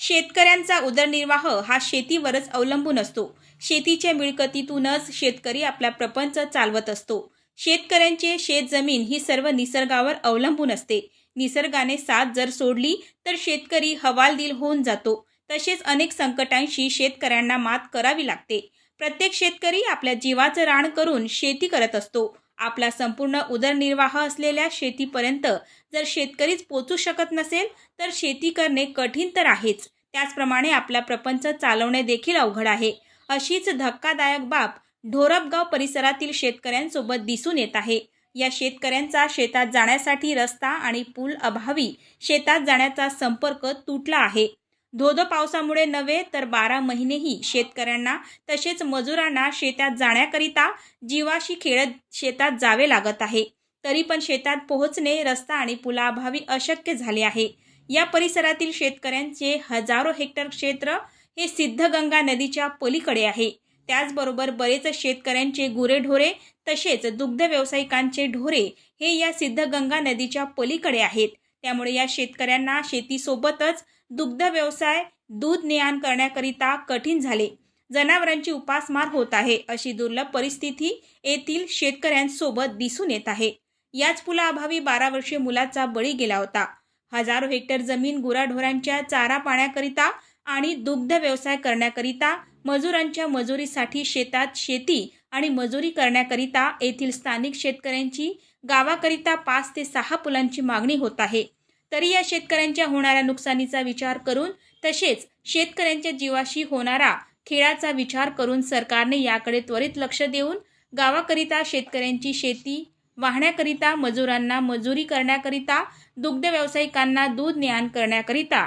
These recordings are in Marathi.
शेतकऱ्यांचा उदरनिर्वाह हा शेतीवरच अवलंबून असतो. शेतीच्या मिळकतीतूनच शेतकरी आपला प्रपंच चालवत असतो. शेतकऱ्यांचे शेतजमीन ही सर्व निसर्गावर अवलंबून असते. निसर्गाने साथ जर सोडली तर शेतकरी हवालदिल होऊन जातो. तसेच अनेक संकटांशी शेतकऱ्यांना मात करावी लागते. प्रत्येक शेतकरी आपल्या जीवाचं रान करून शेती करत असतो. आपला संपूर्ण उदरनिर्वाह असलेल्या शेतीपर्यंत जर शेतकरीच पोचू शकत नसेल तर शेती करणे कठीण तर आहेच. त्याचप्रमाणे आपला प्रपंच चालवणे देखील अवघड आहे. अशीच धक्कादायक बाब ढोरपगाव परिसरातील शेतकऱ्यांसोबत दिसून येत आहे. या शेतकऱ्यांचा शेतात जाण्यासाठी रस्ता आणि पूल अभावी शेतात जाण्याचा संपर्क तुटला आहे. धोधो पावसामुळे नव्हे तर बारा महिनेही शेतकऱ्यांना तसेच मजुरांना शेतात जाण्याकरिता जीवाशी खेळत शेतात जावे लागत आहे. तरी पण शेतात पोहोचणे रस्ता आणि पुलाअभावी अशक्य झाले आहे. या परिसरातील शेतकऱ्यांचे हजारो हेक्टर क्षेत्र हे सिद्धगंगा नदीच्या पलीकडे आहे. त्याचबरोबर बरेच शेतकऱ्यांचे गुरेढोरे तसेच दुग्ध व्यावसायिकांचे ढोरे हे या सिद्धगंगा नदीच्या पलीकडे आहेत. त्यामुळे या शेतकऱ्यांना शेतीसोबतच दुग्ध व्यवसाय दूध नेआण करण्याकरिता कठीण झाले. जनावरांची उपासमार होत आहे अशी दुर्लभ परिस्थिती येथील शेतकऱ्यांसोबत दिसून येत आहे. याच पुलाअभावी बारा वर्षीय मुलाचा बळी गेला होता. हजारो हेक्टर जमीन गुराढोरांच्या चारा पाण्याकरिता आणि दुग्ध व्यवसाय करण्याकरिता मजुरांच्या मजुरीसाठी शेतात शेती आणि मजुरी करण्याकरिता येथील स्थानिक शेतकऱ्यांची गावाकरिता पाच ते सहा पुलांची मागणी होत आहे. तरी या शेतकऱ्यांच्या होणाऱ्या नुकसानीचा विचार करून तसेच शेतकऱ्यांच्या जीवाशी होणारा खेळाचा विचार करून सरकारने याकडे त्वरित लक्ष देऊन गावाकरिता शेतकऱ्यांची शेती वाहण्याकरिता मजुरांना मजुरी करण्याकरिता दुग्ध व्यावसायिकांना दूध नेआण करण्याकरिता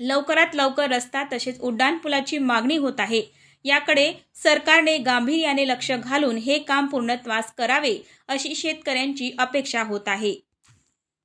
लवकरात लवकर रस्ता तसेच उड्डाणपुलाची मागणी होत आहे. याकडे सरकारने गांभीर्याने लक्ष घालून हे काम पूर्णत्वास करावे अशी शेतकऱ्यांची अपेक्षा होत आहे.